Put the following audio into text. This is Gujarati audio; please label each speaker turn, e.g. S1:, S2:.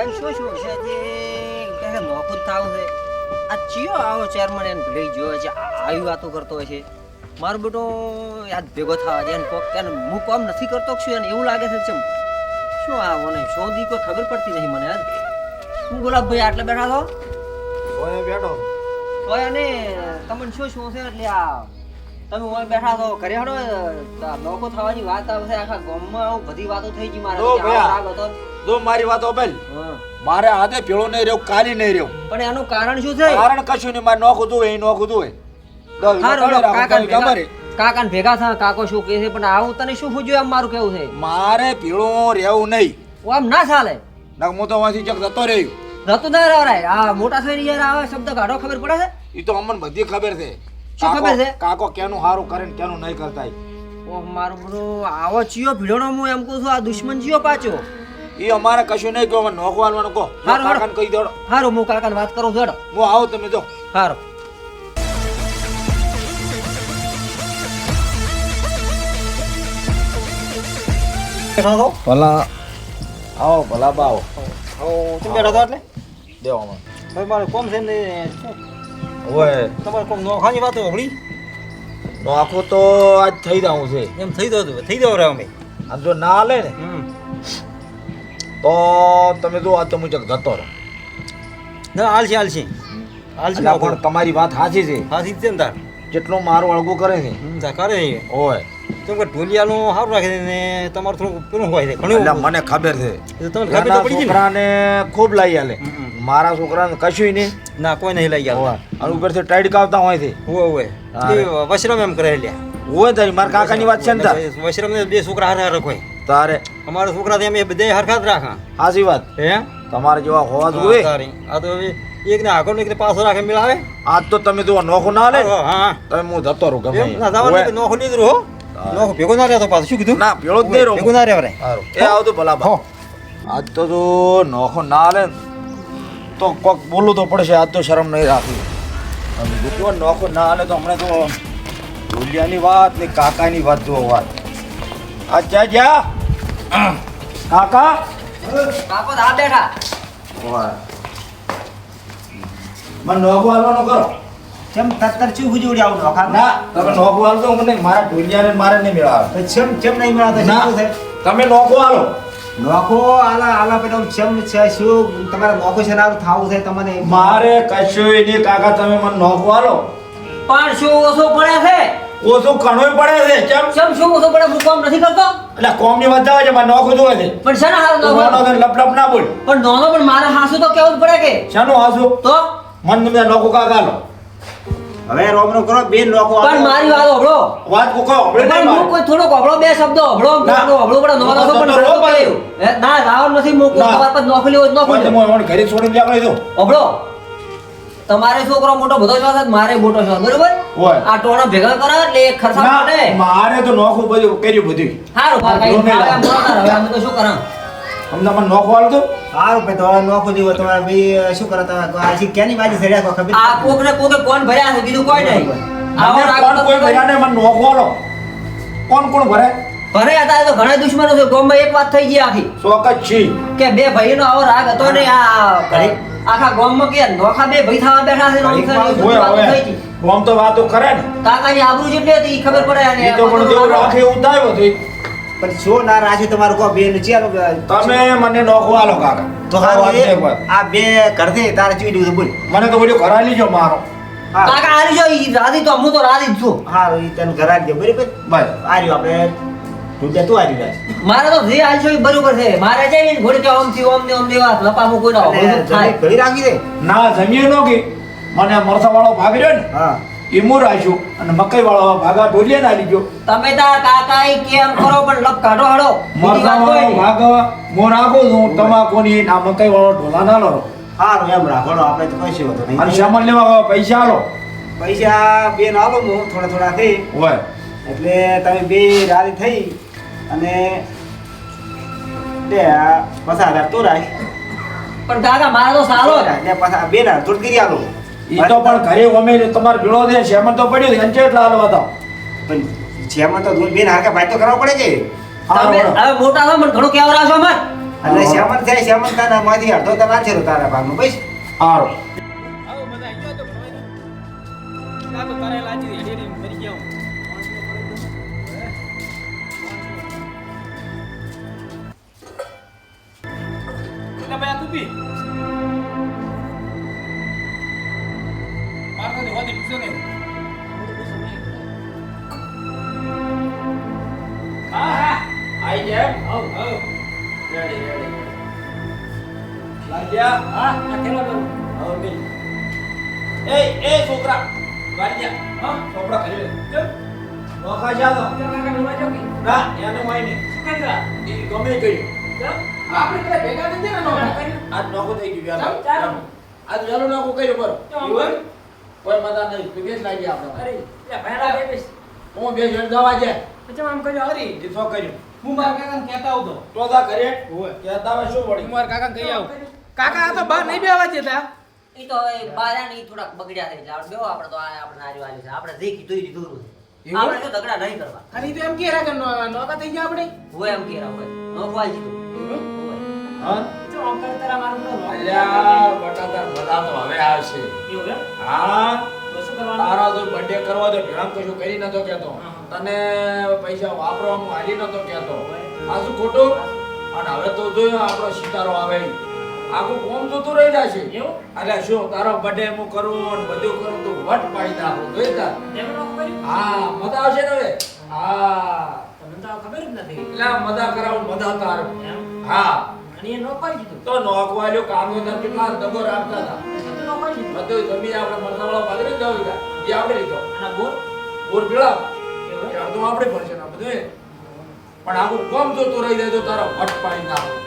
S1: બેન શું શું છે તે જ થાવ છે. આ ચિયો આવો ચેરમેન એને લઈ જોયો છે આવી વાતો કરતો હોય છે. મારો બેટો યાદ ભેગો થવા દે એને કોક કે હું કામ નથી કરતો છું એને એવું લાગે છે ચમ શું આવો ને શોધી કોઈ ખબર પડતી નહીં મને યાર શું ગુલાબભાઈ આટલે બેઠા છો?
S2: ઓય બેઠો.
S1: ઓય એને તમને શું શું છે એટલે આ તમે ઓય બેઠા છો ઘરે હડો નોકો થવાની વાત આવશે આખા ગામમાં આવું બધી વાતો થઈ ગઈ મારા. રાગ હતો.
S2: જો મારી વાત ઓપેલ મારે આજે ભેળો નહીં રહ્યો કાલી નહીં રહ્યો.
S1: પણ એનું કારણ શું છે?
S2: કારણ કશું નહીં મારે નોખું તું એ નોખું તું એ ખબર
S1: ભેગા- થા કાકો શું કહે છે પણ આવું તને શું પૂછ્યું એમ મારું કેવું છે?
S2: મારે પીળો રહેવું નહીં.
S1: આમ ના ચાલે.
S2: ના હું તો વાંચી ચક જતો રહ્યો.
S1: રતું ના રહેવરાય આ મોટા થઈ યાર આવે શબ્દ કાઢો ખબર પડે છે?
S2: એ તો અમને બધી ખબર છે.
S1: શું ખબર છે?
S2: કાકો કેનું હારું કરે ને કેનું નહીં કરતા.
S1: ઓહ મારું બરો આવો ચિયો ભીડોનો હું એમ કહું છું આ દુશ્મન ચિયો પાછો.
S2: ઈ અમારે કશું નહીં કહો અમે નોખું હાલવાનું કહો. જો
S1: હારું, હારું.
S2: કાકાને કહી દેડો
S1: હારું હું કાકાને વાત કરું છું
S2: હું આવો તમે જો.
S1: હારું.
S2: ભલા. આવો ભલા બાવો
S1: તમે બેઠા હતા એટલે?
S2: દેવો અમે
S1: ભાઈ મારે કોમ છે ને
S2: ઓય
S1: તમારે કોમ નોખાની વાતો હોભળી?
S2: નોખું તો આજ થઈ જાવું છે.
S1: એમ થઈ દો થઈ જવું રે અમે.
S2: આમ જો ના હાલે ને
S1: હમ.
S2: તો તમે જો આ તો મુજબ જતો રહો.
S1: ના આલસી આલસી
S2: આલસી પણ તમારી વાત સાચી છે.
S1: સાચી છે ને તાર.
S2: જેટલો મારો અળગો કરે છે.
S1: કરે છે.
S2: ઓય.
S1: કેમ કે ઢોલિયાનું સારું રાખે છે ને તમારું થોડું પેલું હોય છે ઘણું.
S2: મને ખબર છે.
S1: તમને ખબર તો પડી
S2: છોકરાને ખૂબ લઈ આલે. મારા છોકરાને કશું નહીં.
S1: ના કોઈ નહીં લઈ ગયા.
S2: અને ઉપરથી ટાઈડ કાવતા હોય છે.
S1: હોય હોય
S2: હા.
S1: એમ કરે લ્યા.
S2: હોય તારી મારા કાકાની વાત છે ને તાર.
S1: વશરામ ને બે છોકરા હારા હારા હોય
S2: તારે.
S1: અમારા છોકરા થી એ બધે હરખા જ રાખા.
S2: સાચી વાત.
S1: હે?
S2: તમારે જેવા હોવા જોઈએ.
S1: આ તો હવે એક ને આગળ એક પાછો રાખે મિલાવે
S2: આજ તો તમે જો નોખું ના લે.
S1: હા
S2: તમે હું જતો રહું ગમે
S1: ના. જવાનું નોખો લીધું રહો. નોખો ભેગો ના રહેતો પાછું. શું કીધું?
S2: ના પેલો જ નહીં રહો.
S1: ભેગો ના રહેવાય
S2: એ આવતું ભલા ભા આજ તો જો નોખો ના લે તો કોક બોલવું તો પડશે. આજ તો શરમ નહીં રાખવી. જો નોખો ના લે તો હમણાં તો ભૂલિયાની વાત ને કાકાની વાત જો વાત. આ જા જ્યાં કાકા?
S1: કાકો તો આ બેઠા.
S2: વાહ. મને નોખો હાલવાનો કરો.
S3: કેમ તત્તર ચું હુજુડી આવું નોખા?
S2: ના તમે નોખો હાલતો મને મારા ઢોલિયાને મારે નહીં મેળાવે
S3: તો ચમ ચમ નહીં મળાતો
S2: ના
S3: શું છે
S2: તમે નોગો હાલો.
S3: નોખો આલા આલા પેલો ચમ છે શું? તમારે નોખો છે ના થાવું છે તમને?
S2: મારે કશું નહીં કાકા તમે મને નોખો હાલો.
S1: પણ શું ઓછો પડે છે?
S2: ઓછું ઘણું પડે છે કેમ?
S1: ચમ શું ઓછું પડે? હું કામ નથી કરતો?
S2: એટલે કોમની વાત આવે છે મારે નોખું જોવે છે.
S1: પણ શેના
S2: તું
S1: નોખો?
S2: નોનો તો લપ લપ ના બોલ.
S1: પણ નોનો પણ મારે હાસુ તો કેવું પડે કે?
S2: શેનો હાસુ?
S1: તો?
S2: મન તમે નોખું કાકા હાલો
S3: હવે રોમનો કરો બે નોખો
S1: પણ મારી વાત હોબળો
S2: વાત કોકો આપણે
S1: પણ હું કોઈ થોડો હોભળો બે શબ્દો
S2: હોબળો
S1: નોનો હોબળો પણ નોનો તો પણ નોખો હે, ના રાવ નથી મૂકો
S2: ના.
S1: પર નોખો લેવો નોખો
S2: હું
S1: લેવો.
S2: ઘરે છોડીને નીકળી દો
S1: હોભળો. તમારે છોકરો મોટો બધો શોખ છે મારે મોટો શોખ બરોબર? આ ટોણો ભેગા કરે એટલે એક ખર્ચા
S2: ના,
S1: પડે
S2: મારે તો નોખું બધું કર્યું બધું
S1: હારું ભાઈ. હવે અમે તો શું કરા
S2: અમને મને નોખું હાલતો?
S3: હારું ભાઈ તો નોખો જેવો તમારે ભાઈ શું કરો તમે આ શી ક્યાંની બાજી છે રાખો ખબર
S1: આ કોક ને કોક કોણ ભર્યા છે બીજું કોઈ નહીં. આવો
S2: કોણ કોઈ ભર્યા ને મને નોખું હાલો. કોણ કોણ ભરે?
S1: ભરે હતા તો ઘણા દુશ્મનો છે ગામમાં એક વાત થઈ ગઈ આખી.
S2: ચોક્કસ જ છી.
S1: કે બે ભાઈનો આવો રાગ હતો ને આ આખા ગામમાં કે નોખા બે ભઈ થવા બેઠા છે ને આમ છે ને એ બધી
S2: હોય
S1: વાતો થઈ
S2: હવે તો વાતો કરે ને.
S1: કાકાની આબરૂ જેટલી હતી ખબર પડે અને
S2: એ તો પણ જો રાખે એવું તો
S3: પણ શું ના રાખ્યું તમારું કહો બે ને ચાલો
S2: તમે મને નોખો આલો કાકા.
S3: તો
S2: વાત.
S3: આ બે કરતે તારે ચીડી દીધું બોલ.
S2: મને તો બોલ્યો ઘરા લીજો મારો.
S3: હા.
S1: કાકા આલી જો રાધી રાજી તો હું તો રાજી જ છું.
S3: હા એ તને ઘર દે બરાબર?
S2: બસ
S3: આર્યો આપણે તું તું આર્યું રાજ
S1: મારે તો જે હાલ છે ઈ બરોબર છે. મારે જઈને ને ઘોડી ઓમથી ઓમ ને ઓમની વાત લપામું કોઈ ના
S3: ઘડી રાખી દે.
S2: ના જમીએ નો કે. મને મરસા વાળો ભાગ રહ્યો ને
S3: હા.
S2: એ હું રાખ્યું અને મકઈ વાળો ભાગા ઢોલિયા ના લીધો
S1: તમે તાર કાકા કેમ કરો પણ લપ કાઢો હડો.
S2: મરસા વાળો
S1: નહીં.
S2: હું રાખું છું તમાકુની આ મકઈ વાળો ઢોલા ના લો
S3: સારું એમ રાખો આપણે તો કઈ નહીં.
S2: સામાન લેવા પૈસા આલો.
S3: પૈસા બે ના આલો હું થોડા થોડા થઈ.
S2: હોય.
S3: એટલે તમે બે રાત થઈ. અને તે આ પચાસ હજાર તું રાખ.
S1: પણ દાદા મારો તો સારો.
S3: ને પાછા બે ના થોડી કરી આલો.
S2: એ તો પણ ઘરે અમે તમારે ભેળો છે શેમન તો પડ્યું છે અંચે એટલા હાલવા તો
S3: પણ જેમાં તો બે ના હારકા ભાઈ તો કરવા પડે છે.
S2: હા,
S1: તમે હવે મોટા છો મને ઘણું કેવરા છો મત
S3: એટલે શ્યામન થાય શ્યામન તાના માથી અડધો તો નાચે રો તારા ભાગનો બસ.
S4: સારું
S2: આવો બધા આવી તો તો તારે લાજી હેડી મરી ગયા હું. એટલે ભાઈ આ તું પી. માર નથી હોતી પીશો નહીં. હા હા આઈ જેમ આવ આવ રેડી રેડી લાગ્યા હા આ થેલો દઉં આવ મિલ એ એ છોકરા વાળ્યા હા છોકરા કરી લે ચલ નોખા જા તો ના એને વાઈ નહીં એ ગમે કર્યું આપણે કદાચ ભેગા નથી ને નોખા આજ નોખો થઈ ગયું યાર આજ વેલો નોખો કર્યો બરો. એવું કોઈ મજા નહીં. તું લાગી આપણે અરે હું બે જણ દવા જાય. હરી જે સો કર્યું.
S5: હું મારા કાકાને કહેતા આવતો.
S2: તો તા કરે કહેતા હોય શું પડી
S5: મારા કાકાને કહી આવું. કાકા આ તો બહાર નહીં બેવા જતા
S1: ઈ તો હવે બારા ની થોડાક બગડ્યા થઈ જાવ બેહો આપણે તો આ આપણે નારી વાલી છે. આપણે જે કીધું ઈ કીધું આપણે તો ઝઘડા નહીં કરવા.
S5: અને તો એમ કે કે નોકા થઈ ગયા આપણે.
S1: હોય એમ કે હોય. નો જીતું હોય
S2: હા? અલ્યા બટાકા મજા તો હવે આવશે. હા? તારા તો બર્થડે કરવા તો ભેળામ કશું કરી નતો કેતો. તને પૈસા વાપરવાનું હાલી નતો કેતો. આ શું ખોટું? અને હવે તો જોયો આપણો સિતારો આવે. આખું કોમ જોતું રહી જશે. એટલે શું તારો બર્થડે હું કરું અને બધું કરું તું વટ પાડી નાખું જોઈ તાર હા મજા આવશે ને હવે? હા. એટલે આ મજા કરાવું મજા તાર. હા. તો. નોકવાલ્યો કામોદર કેટલા દગો રાખતા હતા. બધું જમીન આપણે મરસાવાળો પાદરી જ દઉં એ આપણે લીધો. બોર પીળા. એ અડધું આપણે ભરશે ને બધું પણ આખું કોમ જોતો રહી જાય તો તારા વટ પાડી નાખું.